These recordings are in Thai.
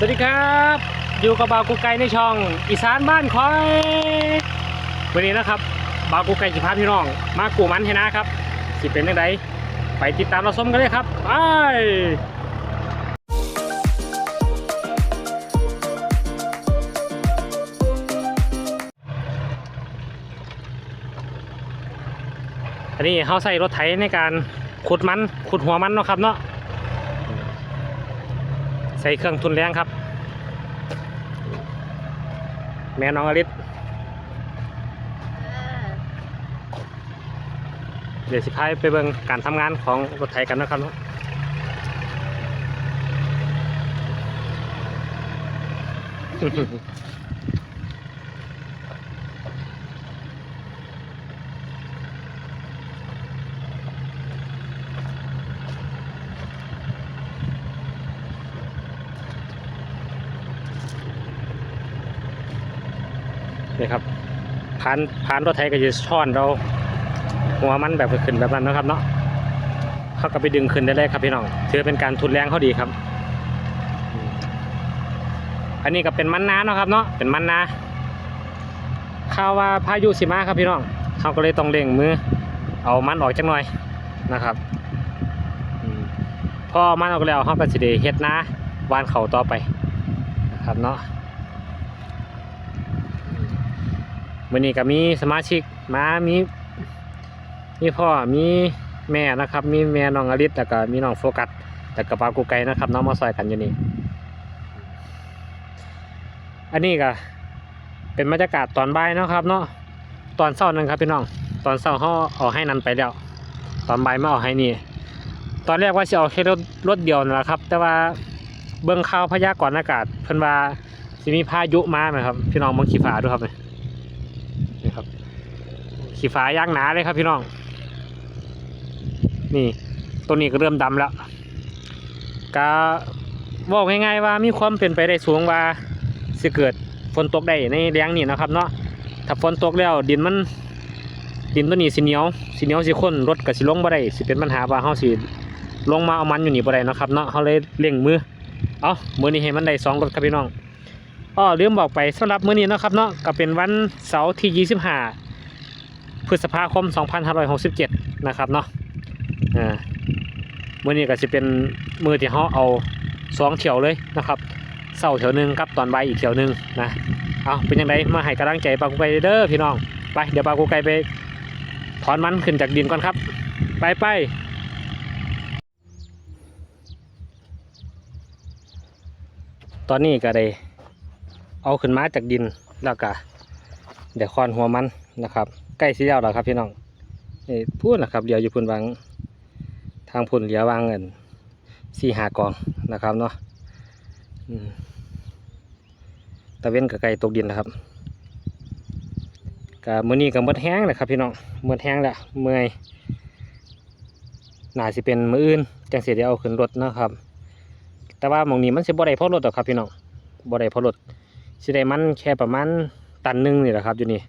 สวัสดีครับ อยู่กับบาวกูไก่ในช่อง อีสานบ้านคอยวันนี้นะครับบาวกูไก่จะพาพี่น้อง มากูมันให้นะครับ สิเป็นยังไงไปติดตามเราชมกันเลยครับไปอันนี้เขาใส่รถไถในการขุดมันขุดหัวมันเนาะครับเนาะใส่เครื่องทุนแรงครับ แม่น้องอลิศเดี๋ยวสิพายไปเบิ่งการทำงานของรถไถกันนะครับ นาะนี่ครับผ่านผ่านรถไถก็จะช้อนเรา หัวมันแบบขึ้นแบบนั้นนะครับเนาะเขาก็ไปดึงขึ้นได้เลยครับพี่น้องถือเป็นการทุนแรงเขาดีครับ อันนี้ก็เป็นมันนาเนาะครับเนาะเป็นมันนาข่าวว่าพายุสิมาครับพี่น้องเขาก็เลยต้องเร่งมือ เอามันออกจังหน่อยนะครับพอมันออกแล้วเขาก็สิได้เฮ็ดนาวานเขาต่อไปนะครับเนาะ วันนี้ก็มีสมาชิกมามีมีพ่อมีแม่นะครับ มีแม่น้องอลิศแล้วก็มีน้องโฟกัสแต่กระเป๋ากูไก่นะครับน้องมาซอยกันอยู่นี่อันนี้ก็เป็นบรรยากาศตอนบ่ายนะครับ เนาะตอนเช้านั่นครับพี่น้อง ตอนเช้าเขาเอาให้นันไปแล้ว ตอนบ่ายมาเอาให้นี่ ตอนแรกว่าจะเอาแค่รถรถเดียวน่ะครับ แต่ว่าเบื้องข่าวพยากรณ์อากาศ เพิ่นว่าสิมีพายุมาไหมครับ พี่น้องมองขี่ฟ้าดูครับนี่นี่ครับ ขี่ฟ้าย่างหนาเลยครับพี่น้อง นี่ตัวนี้ก็เริ่มดำแล้วก็บอกง่ายๆว่ามีความเป็นไปได้สูงว่าสิเกิดฝนตกได้ในแรงนี่นะครับเนาะถ้าฝนตกแล้วดินมันดินตัวนี้สิเหนียวสิเหนียวสิข้นรถก็สิลงบ่ได้สิเป็นปัญหาว่าเฮาสิลงมาเอามันอยู่นี่บ่ได้นะครับเนาะเฮาเลยเร่งมือเอามือนี้ให้มันได้สองรถครับพี่น้องอ้อลืมบอกไปสำหรับมื้อนี้นะครับเนาะก็เป็นวันเสาร์ที่ 25 พฤษภาคม 2567 นะครับเนาะอ่ามื่อนี้ก็จะเป็นมือที่เขาเอาสองเถียวเลยนะครับเสาเถียวหนึ่งกับตอนใบอีกเถียวหนึ่งนะเอาเป็นยังไงมาให้กำลังใจปากูไก่เด้อพี่น้องไปเดี๋ยวปากูไก่ไปถอนมันขึ้นจากดินก่อนครับ ไปไปตอนนี้ก็ได้เอาขึ้นมาจากดินแล้วก็เดี๋ยวคอนหัวมันนะครับ ใกล้สิแล้วแล้วครับพี่น้องนี่พูดนะครับเดี๋ยวอยู่พุ่นวางทางพุ่นเหลียววางเงินสี่หากองนะครับเนาะตะเว้นกับไก่ตกดินนะครับกับมือนี้กับมดแห้งนะครับพี่น้องมดแห้งแล้วเมื่อยหน่าสิเป็นมืออื่นจังเสียเดี๋ยวเอาขึ้นรถนะครับ แต่ว่ามองนี้มันสิบ่ได้พราะรถหรอกครับพี่น้องบ่ได้พราะรถสิได้มันแค่ประมาณตันนึงนี่แหละครับอยู่นี่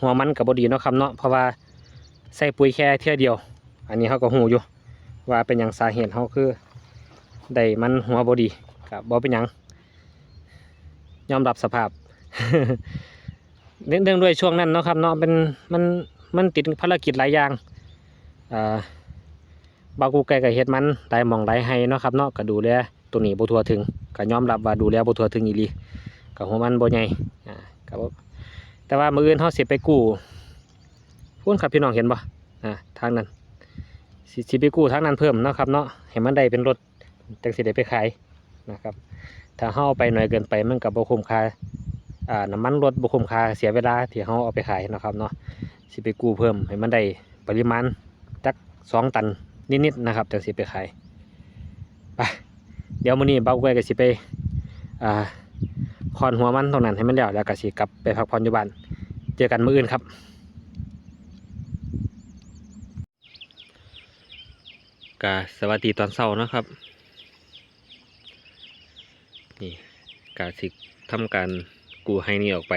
หัวมันกับบดีเนาะครับเนาะเพราะว่าใส่ปุ๋ยแค่เท่ยเดียว อันนี้เขาก็หูอยู่ ว่าเป็นอย่างสาเหตุเขาคือได้มันหัวบดีกับบอเป็นหยังยอมรับสภาพเนื่องด้วยช่วงนั้นเนาะครับเนาะเป็นมันมันติดภารกิจหลายอย่างอ่าบากูไก่กับเฮ็ดมันหลายมองหลายไฮเนาะครับเนาะก็ดูแลตัวนี้บ่ทั่วถึงก็ยอมรับว่าดูแลบ่ทั่วถึงอีหลีก็หัวมันบ่ใหญ่อ่าก็บ่ แต่ว่ามืออื่นเฮาสิไปกู้พุ่นครับพี่น้องเห็นบ่อ่าทางนั้นสิไปกู้ทางนั้นเพิ่มเนาะครับเนาะให้มันได้เป็นรถจังสิได้ไปขายนะครับ ถ้าเฮาเอาไปหน่อยเกินไปมันกับบ่คุ้มค่าอ่าน้ำมันรถบ่คุ้มค่าเสียเวลาที่เฮาเอาไปขายเนาะครับเนาะสิไปกู้เพิ่มให้มันได้ปริมาณจักสองตันนิดๆนะครับจังสิไปขายไปเดี๋ยวมื้อนี้เบาไว้ก็สิไปอ่า คอนหัวมันตรงนั้นให้มันแล้วแล้วก็สิกลับไปพักผ่อนอยู่บ้านเจอกันมื้ออื่นครับ กาสวัสดีตอนเช้านะครับ นี่กาสิทำการกูให้นี่ออกไป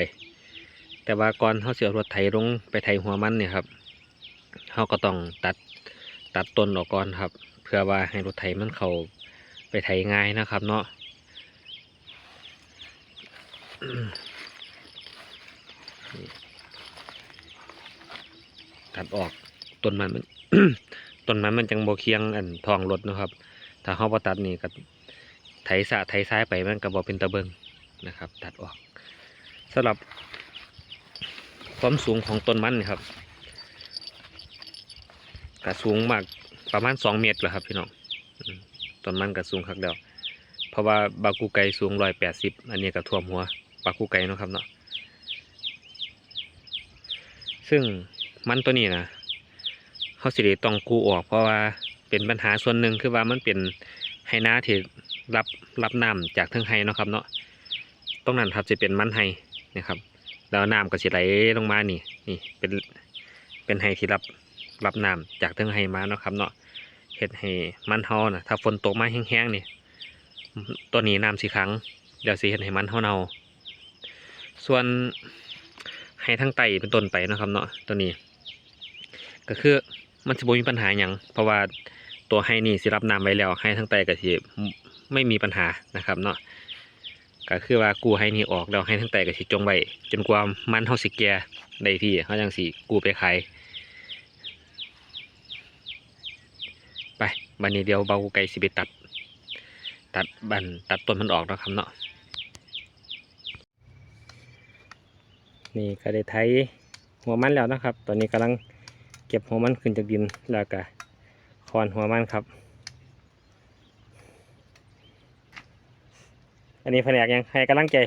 แต่ว่าก่อนเขาเสียรถไถลงไปไถหัวมันเนี่ยครับเขาก็ต้องตัดตัดต้นออกก่อนครับ เพื่อว่าให้รถไถมันเขาไปไถง่ายนะครับ เนาะ ตัดออกต้นมันมันต้นมันมันจังโบเคียงอันทองรถนะครับ ถ้าเขาบ่ตัดนี่ก็ไถสะไถซ้ายไปมันก็บ่เป็นตะเบิงนะครับ ตัดออกสำหรับความสูงของต้นมันนี่ครับก็สูงมากประมาณสองเมตรแหละครับพี่น้องต้นมันก็สูงคักแล้วเพราะว่าบากูไกสูงร้อยแปดสิบอันนี้ก็ท่วมหัว บากูไกเนาะครับเนาะซึ่งมันตัวนี้นะเขาสิได้ต้องกูออกเพราะว่าเป็นปัญหาส่วนหนึ่งคือว่ามันเป็นไฮนาที่รับรับน้ำจากทั้งไฮเนาะครับเนาะตรงนั้นครับจะเป็นมันไฮนะครับ แล้วน้ำก็สิไหลลงมานี่นี่เป็นเป็นไฮที่รับรับน้ำจากเทิงไฮมาเนาะครับเนาะเฮ็ดให้มันเฮานะถ้าฝนตกมาแห้งๆนี่ตัวนี้น้ำสิขังเดี๋ยวสิเฮ็ดให้มันเฮาเน่า ส่วนไฮทั้งไตเป็นต้นไปนะครับเนาะตัวนี้ ก็คือมันสิบ่มีปัญหาหยังเพราะว่าตัวไฮนี่สิรับน้ำไว้แล้วไฮทั้งไตก็สิไม่มีปัญหานะครับเนาะก็คือว่ากูให้นี่ออกแล้วให้ทั้งแต่ก็สิจงไว้จนกว่ามันเฮาสิแก่ได้ที่เขาจังสิกูไปขายไปบันนี้เดียวเบาไก่สิไปตัด ตัดบันตัดต้นมันออกแล้วครับเนาะ นี่ก็ได้ไถหัวมันแล้วนะครับ ตอนนี้กำลังเก็บหัวมันขึ้นจากดินแล้วก็คอนหัวมันครับ อันนี้แผนกยังให้กำลังใจ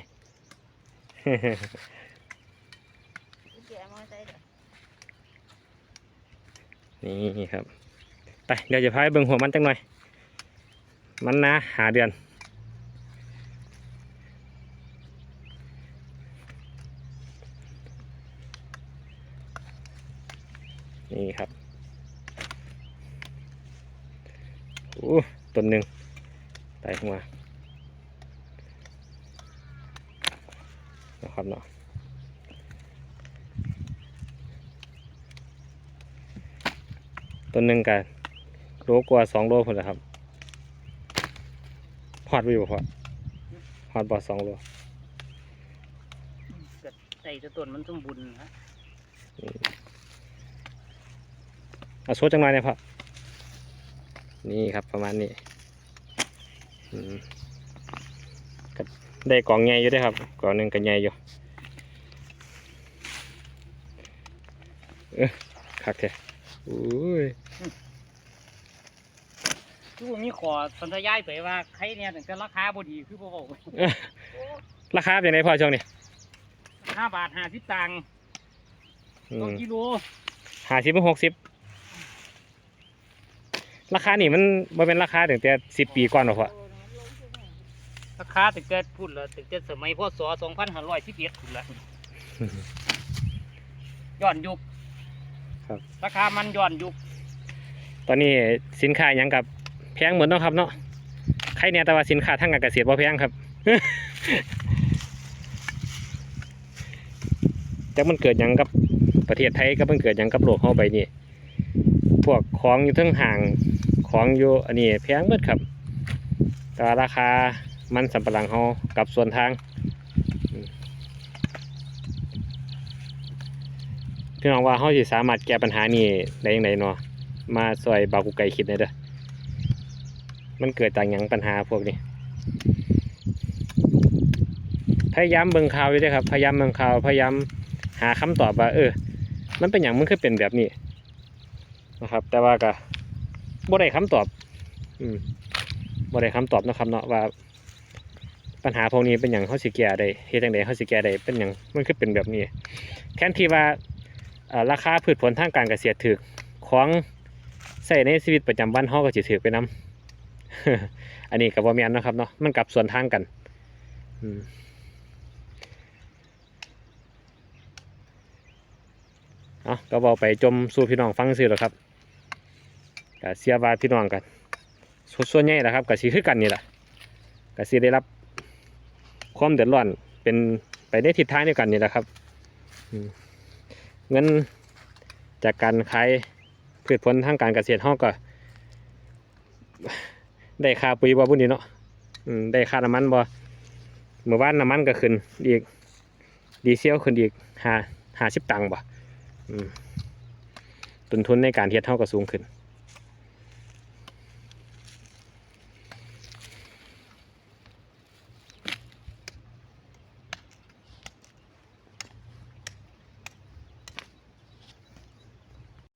นี่ครับ ไปเดี๋ยวจะพาไปเบิ่งหัวมันจังหน่อย มันนะหาเดือน นี่ครับโอ้ต้นหนึ่งไต่หัวนะครับเนาะต้นหนึ่งกันโลกว่าสองโลคนละครับพอดวิวพอดพอดบอสองโลก็ใส่แตะต้นมันสมบูรณ์ฮะ เอาโซดจังไรเนี่ยพ่อนี่ครับประมาณนี้อืมก็ได้กล่องใหญ่อยู่เด้วยครับกล่องหนึ่งก็ใหญ่อยู่เออคักแท้อุ้ยคือว่ามีขอสันทยายไปว่าใครเนี่ยถึงจะราคาบ่ดีคือบ่บอกเอ้อราคาเป็นไงพ่อช่วงนี้ห้าบาทห้าสิบตังค์ต่อกิโลห้าสิบหกสิบ ราคานี่มันบ่เป็นราคาถึงแต่สิบปีก่อนหรอกพ่อราคาถึงจะพูดแล้วถึงจะสมัยพศสองพันห้าร้อยสิบเอ็ดพูดละย้อนยุคครับ ราคามันย้อนยุคตอนนี้สินค้าหยังกับแพงเหมือนเนาะครับเนาะใครเนี่ยแต่ว่าสินค้าทางการเกษตรบ่แพงครับแต่มันเกิดหยังกับประเทศไทยก็มันเกิดหยังกับโลกเฮาไปนี่พวกของอยู่เทั้งห่าง ของอยู่อันนี้แพงเบิดครับ แต่ราคามันสำปะหลังเฮากับส่วนทางพี่น้องว่าเฮาสิสามารถแก้ปัญหานี้ได้ยังไงเนาะมาซอยบากุไก่คิดหน่อยเด้อมันเกิดจากหยังปัญหาพวกนี้ พยายามเบิ่งข่าวอยู่ด้อครับ พยายามเบิ่งข่าว พยายามหาคำตอบว่า เออ มันเป็นอย่างมันคือเป็นแบบนี้นะครับ แต่ว่าก็ บ่ได้คำตอบ อืมบ่ได้คำตอบนะครับเนาะว่า ปัญหาพวกนี้เป็นอย่างเขาสิแก้ได้เฮ็ดจังไดเขาสิแก้ได้เป็นอย่างมันคือเป็นแบบนี้ แทนที่ว่าราคาพืชผลทางการเกษตรถูกของใส่ในชีวิตประจำวันเฮาก็สิถือไปนํอันนี้ก็บ่แม่นนะครับเนาะมันกลับส่วนทางกันอืมเอาก็เว้าไปจมสู่พี่น้องฟังซื่อแหล้วครับ เสียว่าพี่น้องกันส่วนใหญ่แหละครับก็สิคือกันนี่แหละก็สิได้รับความเดือดร้อนเป็นไปในทิศทางเดียวกันนี่แหละครับเงินจากการขายพืชผลทางการเกษตรเฮาก็ ได้ค่าปุ๋ยบ่บุญนี่เนาะได้ค่าน้ำมันบ่เมื่อวานน้ำมันก็ขึ้นอีกดีเซลขึ้นอีกห้าห้าสิบตังค์บ่ต้นทุนในการเฮ็ดเท่าก็สูงขึ้น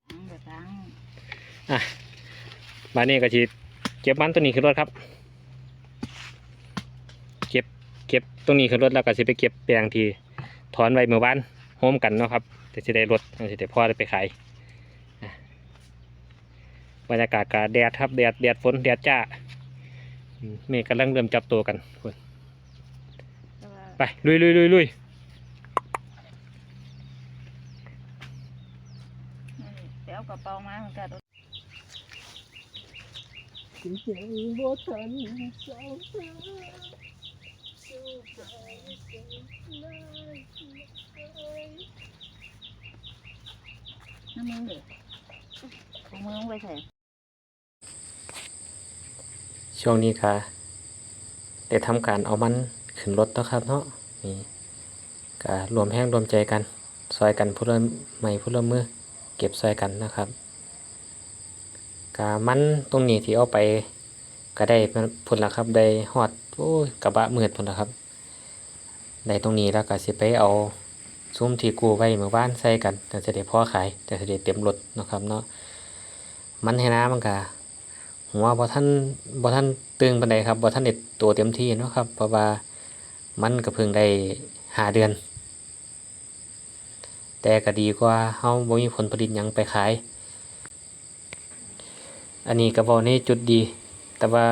อืมเดี๋ยวตั้ง่ะบานนี้ก็สิเก็บมันตัวนี้ขึ้นรถครับ เก็บเก็บตรงนี้ขึ้นรถแล้วก็สิไปเก็บแปลงที่ถอนไว้เมื่อวานโฮมกันเนาะครับแต่สิได้รถสิได้พ่อได้ไปขายอะบรรยากาศกาแดดครับแดดแดดฝนแดดจ้าเมฆกำลังเริ่มจับตัวกันคุณไปลุยลุยลุยลุย นี่ไปเอากระเป๋ามาเหมือนกัน ถึงเสียงบ่ทันเจ้าเธอสู้ใจกันได้น้ำมึงเด็กของมึงไปใส่ช่วงนี้ค่ะได้ทำการเอามันขึ้นรถแล้วครับเนาะนี่ก็รวมแห้งรวมใจกัน ซอยกันผู้ละไม้ผู้ละมือเก็บซอยกันนะครับ กามันตรงนี้ที่เอาไปก็ได้พุ่นละครับได้ฮอดโอ้ยกระบะมืดพุ่นละครับได้ตรงนี้แล้วก็สิไปเอาซุ้มที่กูไว้เมื่อวานใส่กันแต่จะได้พอขายแต่จะได้เต็มรถนะครับเนาะมันให้น้ำมันกะหัวบ่ท่านบ่ท่านตึงปานใดครับบ่ท่านเด็ดตัวเต็มที่นะครับ เพราะว่ามันก็เพิ่งได้หาเดือน แต่ก็ดีกว่าเฮาบ่มีผลผลิตยังไปขาย อันนี้ก็บอกในจุดดี แต่ว่า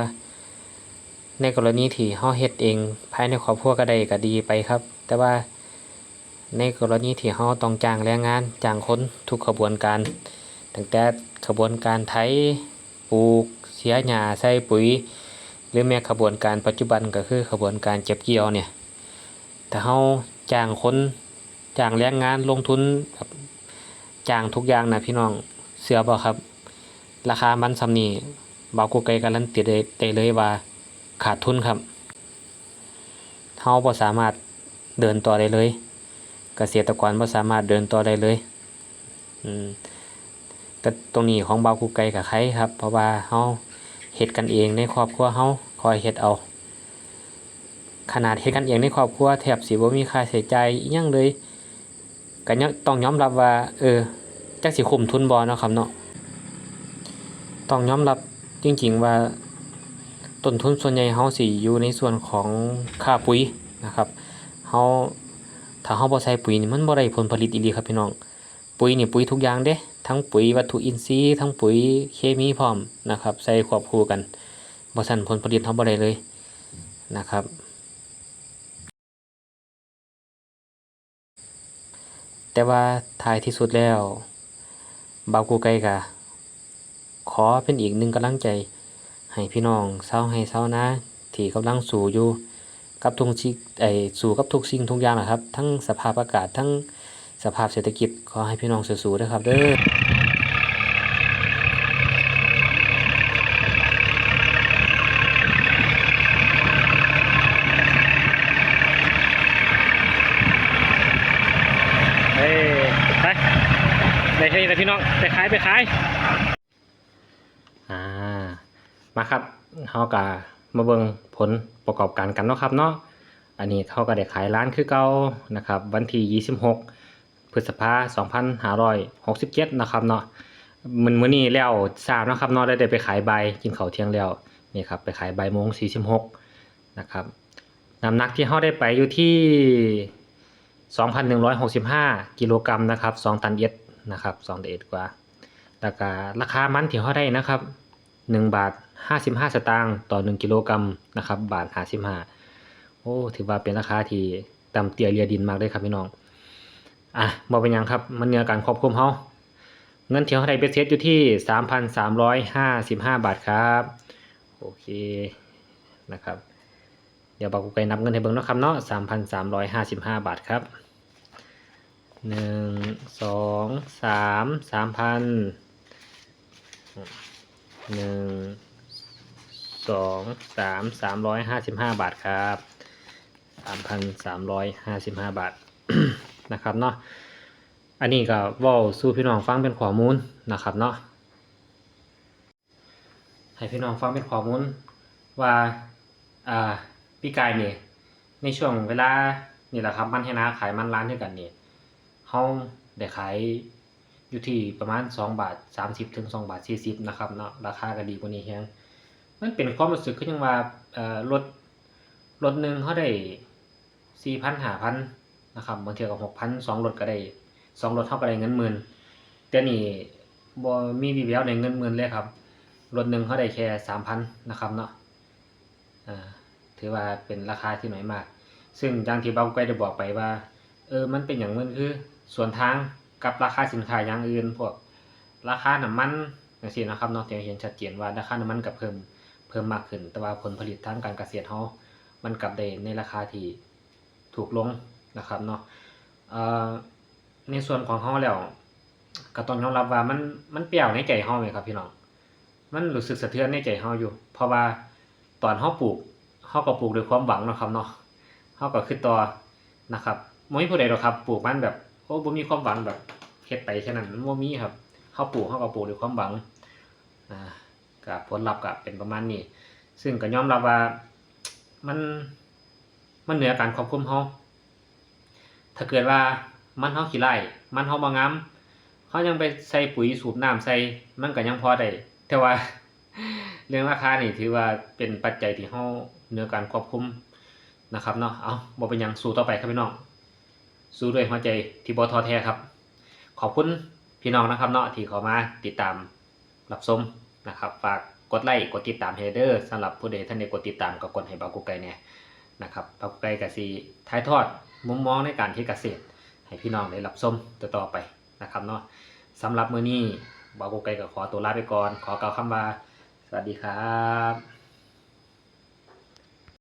ในกรณีที่เฮาเฮ็ดเอง ภายในครอบครัวก็ได้ก็ดีไปครับ แต่ว่าในกรณีที่เฮาต้องจ้างแรงงานจ้างคนทุกขบวนการตั้งแต่ขบวนการไถปลูกเสียหญ้าใส่ปุ๋ย หรือแม้ขบวนการปัจจุบันก็คือขบวนการเก็บเกี่ยวเนี่ยถ้าเฮาจ้างคนจ้างแรงงานลงทุนแบบจ้างทุกอย่างนะพี่น้องเสือบ่ครับ ราคามันซำนีบาวกูไกการันตีได้เลยว่าขาดทุนครับเฮาบ่สามารถเดินต่อได้เลย เกษตรกรบ่สามารถเดินต่อได้เลยอืมแต่ตรงนี้ของบาวกูไกกับใครครับ เพราะว่าเฮาเฮ็ดกันเองในครอบครัวเฮาคอยเฮ็ดเอา ขนาดเฮ็ดกันเองในครอบครัวแทบสิบ่มีค่าใช้จ่ายยังเลยก็ยต้องยอมรับว่า เออจักสิคุ้มทุนบ่เนาะครับเนาะ ต้องยอมรับจริงๆว่าต้นทุนส่วนใหญ่เฮาสิอยู่ในส่วนของค่าปุ๋ยนะครับเฮาถ้าเฮาบ่ใส่ปุ๋ยนี่มันบ่ได้ผลผลิตอีหลีครับพี่น้อง ปุ๋ยนี่ปุ๋ยทุกอย่างเด้ ทั้งปุ๋ยวัตถุอินทรีย์ ทั้งปุ๋ยเคมีพร้อมนะครับ ใส่ควบคู่กันบ่ซั่นผลผลิตเฮาบ่ได้เลยนะครับ แต่ว่าท้ายที่สุดแล้ว บาวกูไกกะ ขอเป็นอีกหนึ่งกำลังใจ ให้พี่น้องเศร้าให้เศร้านะ ที่กำลังสู่อยู่กับทุกสิ่งไอ้สู่กับทุกสิ่งทุกอย่างนะครับ ทั้งสภาพอากาศทั้งสภาพเศรษฐกิจขอให้พี่น้องสู้ๆนะครับเด้อเฮ้ไปไปให้นะพี่น้องไปขายไปขาย อ่า มาครับ เขาก็มาเบิ่งผลประกอบการกันเนาะครับเนาะอันนี้เขาก็ได้ขายร้านคือเก่านะครับวันที่26 พฤษภา2567 นะครับเนาะมันมื้อนี้แล้วทราบนะครับเนาะได้ได้ไปขายใบกินข้าวเที่ยงแล้วนี่ครับไปขายใบโมง46นะครับน้ำหนักที่เขาได้ไปอยู่ที่ 2,165 กิโลกรัมนะครับ 2 ตันเอ็ดนะครับ2ตันเอ็ดกว่าแล้วก็ราคามันที่เขาได้นะครับหนึ่งบาท ห้าสิบห้าสตางค์ต่อหนึ่งกิโลกรัมนะครับบาทห้าสิบห้าโอ้ถือว่าเป็นราคาที่ต่ำเตี้ยเรียดินมากเลยครับพี่น้องอะบอกเป็นยังครับมันเนื้อการควบคุมเขาเงินเที่เขาได้เบสเซตอยู่ที่สามพันสามร้อยห้าสิบห้าบาทครับโอเคนะครับเดี๋ยวบอกกูไปนับเงินให้เบิ่งนะครับเนาะสามพันสามร้อยห้าสิบห้าบาทครับหนึ่งสองสามสามพันหนึ่ง สองสามสามร้อยห้าสิบห้าบาทครับ3,355บาทนะครับเนาะอันนี้ก็ว้าสู่พี่น้องฟังเป็นข้อมูลนะครับเนาะให้พี่น้องฟังเป็นข้อมูลว่าอ่าพี่กายเนี่ยในช่วงเวลานี่แหละครับมันให้นาขายมันร้านด้วยกันเนี่เฮาได้ขายอยู่ที่ประมาณ 2 บาท 30 ถึง 2 บาท 40 นะครับเนาะราคาก็ดีกว่านี้แฮง มันเป็นความรู้สึกคือจังว่าเอ่อรถรถหนึ่งเฮาได้4,000 5,000นนะครับบางเทื่อก็6,000สองรถก็ได้สองรถเฮาก็ได้เงินหมื่นแต่นี่บ่มีวิแววได้เงินหมื่นเลยครับรถหนึ่งเขาได้แค่สามพันนะครับเนาะอ่าถือว่าเป็นราคาที่น้อยมาก ซึ่งอย่างที่เบาไกได้บอกไปว่า เออมันเป็นอย่างมันคือส่วนทางกับราคาสินค้าอย่างอื่นพวกราคาน้ำมันอย่างนี้นะครับเนาะจะเห็นชัดเจนว่าราคาน้ำมันกับเพิ่ม เพิ่มมากขึ้น แต่ว่าผลผลิตทางการเกษตรเขามันกลับได้ในราคาที่ถูกลงนะครับเนาะในส่วนของเขาแล้วก็ต้องยอมรับว่ามันมันเปรี้ยวในใจเขาไหมครับพี่น้อง มันรู้สึกสะเทือนในใจเฮาอยู่ เพราะว่าตอนเฮาปลูกเฮาก็ปลูกด้วยความหวังนะครับเนาะเฮาก็คือต่อนะครับบ่มีผู้ใดหรอกครับ ปลูกมันแบบโอ้บ่มีความหวังแบบเฮ็ดไปแค่นั้นมันบ่มีครับเฮาปลูกเฮาก็ปลูกด้วยความหวังอ่า ก็ผลลัพธ์ก็เป็นประมาณนี้ ซึ่งก็ยอมรับว่ามันมันเหนือการควบคุมเฮาถ้าเกิดว่ามันเฮาขี้ไล่มันเฮาบ่งามเฮายังไปใส่ปุ๋ยสูบน้ำใส่มันก็ยังพอได้แต่ว่าเรื่องราคานี่ถือว่าเป็นปัจจัยที่เฮาเหนือการควบคุมนะครับเนาะเอาบ่เป็นหยังสู้ต่อไปครับพี่น้องสู้ด้วยหัวใจที่บ่ท้อแท้ครับ ขอบคุณพี่น้องนะครับเนาะที่เข้ามาติดตามรับชม นะครับฝากกดไลค์กดติดตามเฮเดอร์สำหรับผู้ใดท่านใดกดติดตามก็กดให้บากุ๊กไกเนี่ยนะครับบากุไกไก่ก็สิถ่ายทอดมุมมองในการที่เกษตร ให้พี่น้องได้รับชมต่อๆไปนะครับเนาะสำหรับมื้อนี้บากกูไกก็ขอตัวลาไปก่อน ขอกล่าวคำว่า สวัสดีครับ